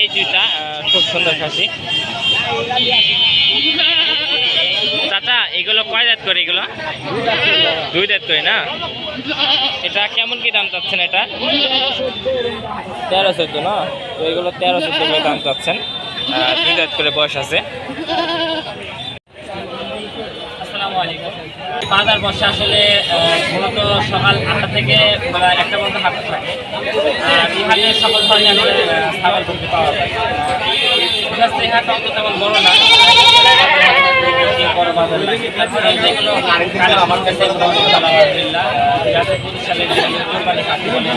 এই দুইটা খুব সুন্দর খাসি। চাচা, এগুলো কয় দাঁত করে এগুলো? দুই দাঁত করে না? এটা কেমন কি দাম চাচ্ছেন এটা? তেরো চোদ্দ না? তো এগুলো তেরো চোদ্দ দাম চাচ্ছেন। দুই দাঁত করে বয়স আছে। বাজার বসে আসলে মূলত সকাল আটটা থেকে বেলা একটা পর্যন্ত হাট থাকে। আর এই হাটে সকল ধরনের ছাগল গরু পাওয়া যায়। তেমন বড় না। আমার কাছে হাতি বলেন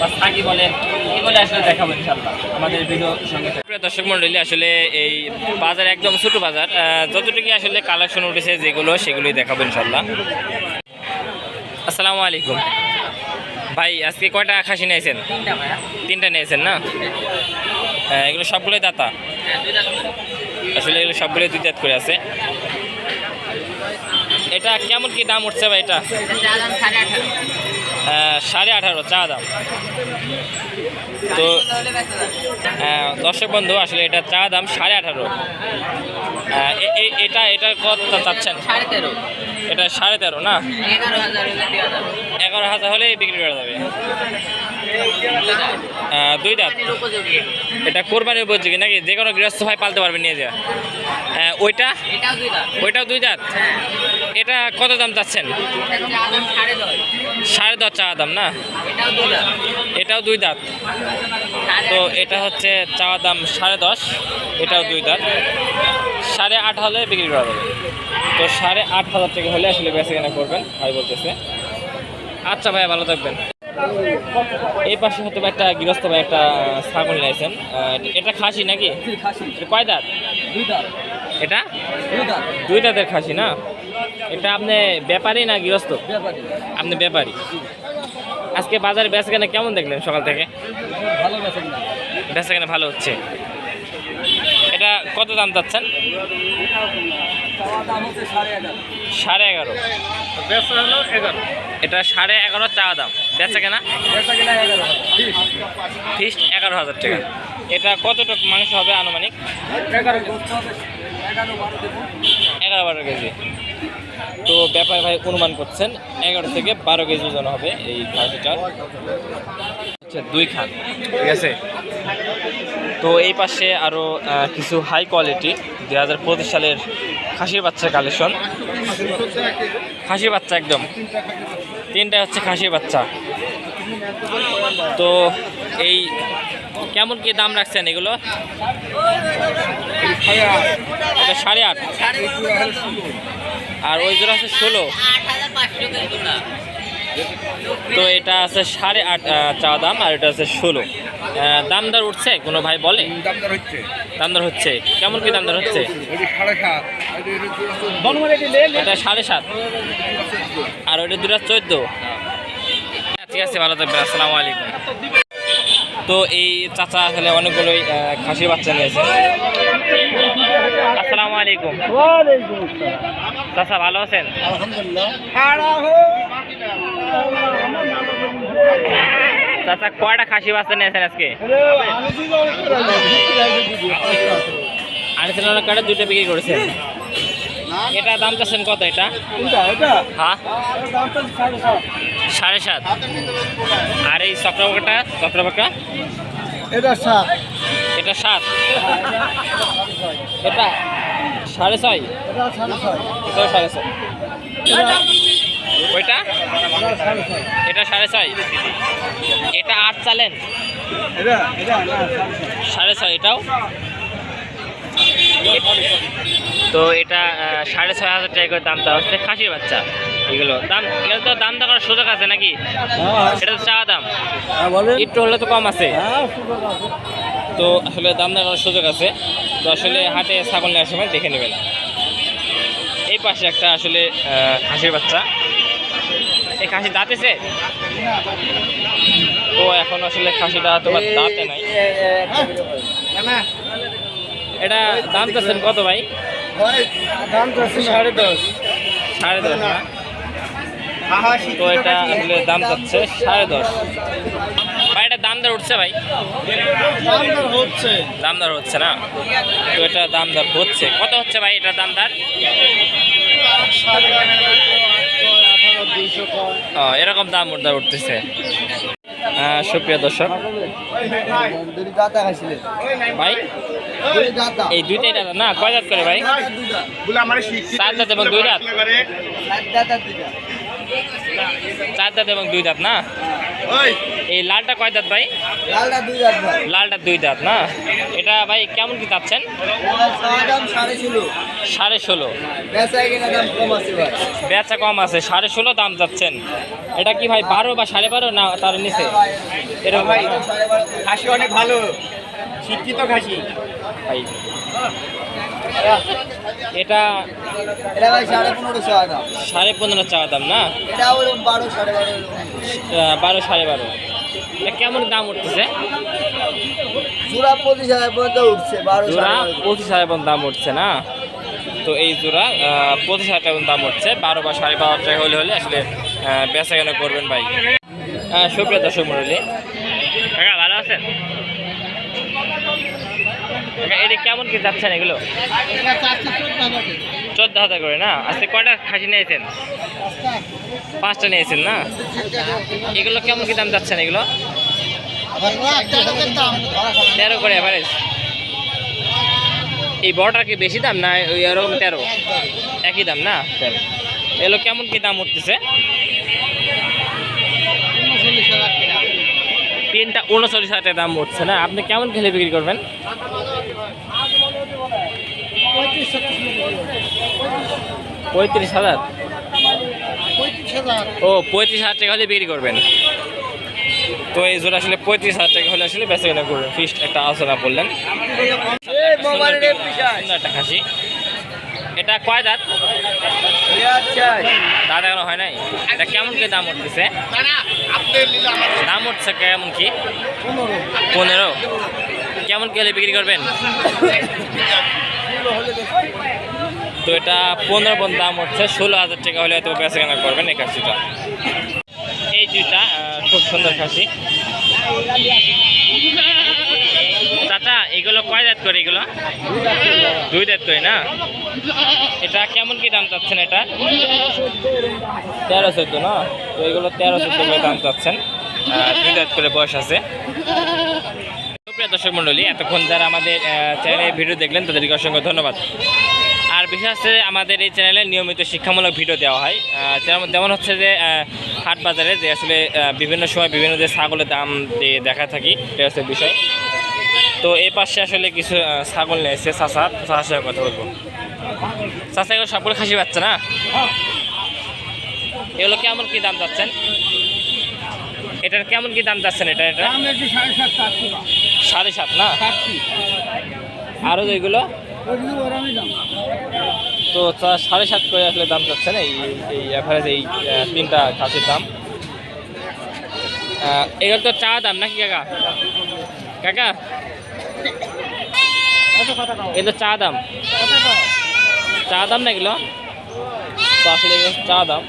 বা বলেন এগুলো আসলে দেখাবো ইনশাল্লাহ আমাদের ভিডিও সঙ্গে প্রিয় দর্শক মন্ডলী আসলে এই বাজার একদম ছোট বাজার যতটুকু আসলে কালেকশন উঠেছে যেগুলো সেগুলোই দেখাবো ইনশাল্লাহ আসসালামু আলাইকুম। ভাই আজকে কয়টা খাসি নিয়েছেন? তিনটা নিয়েছেন না? আহ, এগুলো সবগুলোই দাতা? আসলে এগুলো সবগুলোই দুই দাঁত করে আছে। এটা কেমন কি দাম উঠছে ভাই এটা? সাড়ে আঠারো চা দাম তো আহ, দর্শক বন্ধু আসলে এটা চা দাম সাড়ে আঠারো। এ- এটা এটা কত চাচ্ছেন? সাড়ে তেরো। এটা সাড়ে তেরো না? এগারো হাজার হলে বিক্রি করা যাবে। দুই দাঁত। এটা কোরবানির উপযোগী নাকি? যে কোনো গৃহস্থ ভাই পালতে পারবে নিয়ে যা আহ, ওইটা? ওইটাও দুই দাঁত? এটা কত দাম চাচ্ছেন? সাড়ে দশ সাড়ে দশ চা দাম না? এটাও দুই দাঁত। তো এটা হচ্ছে চাওয়া দাম সাড়ে দশ এটাও দুই দাঁত। সাড়ে আট হলে বিক্রি করা যাবে। তো সাড়ে আট হাজার টাকা হলে আসলে বেচা কেনা করবেন ভাই বলতেছে। আচ্ছা ভাই ভালো থাকবেন। এই পাশে হয়তো একটা গৃহস্থ ভাই একটা ছাগল নিয়েছেন এটা খাসি নাকি? কয় দাঁত? এটা? দুই দাঁতের খাসি না? এটা আপনি ব্যাপারী না গৃহস্থ? আপনি ব্যাপারী। আজকে বাজারে বেচা কেনা কেমন দেখলেন সকাল থেকে? ভালো বেছেন না। বেচা কেনা ভালো হচ্ছে। এটা কত দাম চাচ্ছেন? সাড়ে এগারো। সাড়ে এগারো। এটা সাড়ে এগারো চা দাম। বেচা কেনা? কিনা এগারো হাজার টাকা। এটা কতটুক মাংস হবে আনুমানিক? এগারো বারো কেজি। তো ব্যাপার ভাই অনুমান করছেন এগারো থেকে বারো কেজি ওজন হবে এই খাসিটার আচ্ছা দুই খান। ঠিক আছে? তো এই পাশে আরও কিছু হাই কোয়ালিটি দুই হাজার পঁচিশ সালের খাসির বাচ্চার কালেকশন খাসির বাচ্চা একদম। তিনটা হচ্ছে খাসির বাচ্চা। তো এই কেমন কি দাম রাখছেন এগুলো? সাড়ে আট। আর ওই জোড়া আছে ষোলো। তো এটা আছে সাড়ে আট চা দাম আর এটা আছে ষোলো। দামদার উঠছে? কোনো ভাই বলে? দামদার হচ্ছে দাম দর হচ্ছে। কেমন কি দাম দর হচ্ছে? এটা সাড়ে সাত। আর ওইটা দুটা চোদ্দ। ঠিক আছে, ভালো থাকবেন, আসসালামু আলাইকুম। তো এই চাচা আসলে অনেকগুলোই খাসির বাচ্চা নিয়েছে। আসসালামু আলাইকুম। চাচা, ভালো আছেন? চাচা, কয়টা খাসি বাচ্চা নিয়েছেন আজকে? আনিসেন কার্ডে দুইটা বিক্রি করেছেন এটা দাম চাচ্ছেন কত এটা? হ্যাঁ? সাড়ে সাত। আর এই চক্রবাকটা চক্রবাকা এটা সাত। এটা সাত। এটা সাড়ে ছয়? এটা সাড়ে ছয়। ওইটা? এটা সাড়ে ছয়। এটা আট চালেন? সাড়ে ছয় এটাও? তো এটা সাড়ে ছয় হাজার টাকা করে দামটা হচ্ছে খাসির বাচ্চা এগুলো দাম এগুলো তো দাম দেওয়ার সুযোগ আছে নাকি এটা তো চা দাম হ্যাঁ একটু হলে তো কম আছে হ্যাঁ তো আসলে দাম দেওয়ার সুযোগ আছে তো আসলে হাটে ছাগল নেওয়ার সময় দেখে নেবেন এই পাশে একটা আসলে খাসির বাচ্চা এই খাসি দাঁতেছে তো এখন আসলে খাসিটা তোমার দাঁতে নাই এটা দাম চাচ্ছেন কত ভাই দাম সাড়ে দশ। সাড়ে দশ না তো এটা আসলে দাম চাচ্ছে সাড়ে দশ। ভাই এটা দাম দর উঠছে ভাই? দামদার হচ্ছে। দাম দর হচ্ছে না? তো এটা দাম দর হচ্ছে। কত হচ্ছে ভাই এটার দাম দর? সাড়ে আঠারো দুইশো কম ও, এরকম দাম দর উঠতেছে। সুপ্রিয় দর্শক। ভাই এই দুইটাই দাদা। না, কয় দাঁত করে ভাই? চার দাঁত এবং দুই দাঁত? সাত চার দাঁত এবং দুই দাঁত না? এই লালটা কয় দাঁত ভাই? লালটা দুই দাঁত না? এটা ভাই কেমন কি চাচ্ছেন? সাড়ে ষোলো। বেচা কম আছে, সাড়ে ষোলো দাম যাচ্ছেন এটা কি ভাই বারো বা সাড়ে বারো না তার নিচে? এরকম। ভাই অনেক ভালো। শিক্ষিত খাসি ভাই এটা এটা ভাই সাড়ে পনেরো চাওয়া দাম। সাড়ে পনেরো চাওয়া দাম না? এটা বারো সাড়ে বারো। বারো সাড়ে বারো। এটা কেমন দাম উঠতেছে? জোড়া পঁচিশ হাজার পর্যন্ত উঠছে বারো জোড়া পঁচিশ হাজার পর্যন্ত দাম উঠছে না? তো এই জোড়া পঁচিশ হাজার টাকা দাম উঠছে বারো বা সাড়ে বারো টাকা হলে হলে আসলে বেচা কেনা করবেন ভাই। হ্যাঁ সুপ্রিয় দর্শক মন্ডলী কাকা ভালো আছেন? এটা কেমন কি যাচ্ছেন এগুলো? চোদ্দ হাজার করে, না? আজকে কয়টা খাসি নিয়েছেন? পাঁচটা নিয়েছেন, না? এগুলো কেমন কি দাম যাচ্ছেন এগুলো? তেরো করে অ্যাভারেজ এই বড়টার কি বেশি দাম, না ওই এরকম তেরো? একই দাম, না? তেরো এগুলো কেমন কি দাম উঠতেছে? তিনটা উনচল্লিশ হাজার টাকা দাম উঠছে না? আপনি কেমন খেলে বিক্রি করবেন? পঁয়ত্রিশ হাজার? ও পঁয়ত্রিশ হাজার টাকা হলে বিক্রি করবেন। তো এই জোড়া আসলে পঁয়ত্রিশ হাজার টাকা হলে আসলে বেচা কেনা করবেন। ফিস্ট একটা আলোচনা করলেন। একটা খাসি এটা কয় দাঁত? দাঁত এখনও হয় নাই? এটা কেমন কি দাম উঠতেছে? দাম উঠছে কেমন কি? পনেরো। কেমন কি হলে বিক্রি করবেন? তো এটা পনেরো পর্যন্ত দাম উঠছে ষোলো হাজার টাকা হলে হয়তো বেচা কেনা করবেন এই খাসিটা। এই দুইটা খুব সুন্দর খাসি। চাচা এগুলো কয় দাঁত করে এগুলো? দুই দাঁত করে না? এটা কেমন কি দাম চাচ্ছেন এটা? তেরো চোদ্দ, না? তো এগুলো তেরো চোদ্দ করে দাম চাচ্ছেন। দুই দাঁত করে বয়স আছে। দর্শক মণ্ডলী, এতক্ষণ যারা আমাদের চ্যানেলে ভিডিও দেখলেন, তাদেরকে অসংখ্য ধন্যবাদ। আর বিশেষ হচ্ছে আমাদের এই চ্যানেলে নিয়মিত শিক্ষামূলক ভিডিও দেওয়া হয়। যেমন হচ্ছে যে হাট বাজারে যে আসলে বিভিন্ন সময় বিভিন্ন যে ছাগলের দাম দিয়ে দেখা থাকি এটা হচ্ছে বিষয়। তো এই পাশে আসলে কিছু ছাগল নিয়েছে চাষা চাষার সাথে কথা বলব। চাষা এগুলো সবগুলো খাসি পাচ্ছে না? এগুলো কেমন কি দাম যাচ্ছেন এটার কেমন কি দাম যাচ্ছেন এটা এটা? সাড়ে সাত না? আরও যেগুলো? তো সাড়ে সাত করে আসলে দাম যাচ্ছে না এই এই অ্যাভারেজ এই তিনটা খাসির দাম। এগুলো তো চা দাম নাকি কাকা? কাকা? এগুলো চা দাম। চা দাম না এগুলো? তো আসলে চা দাম।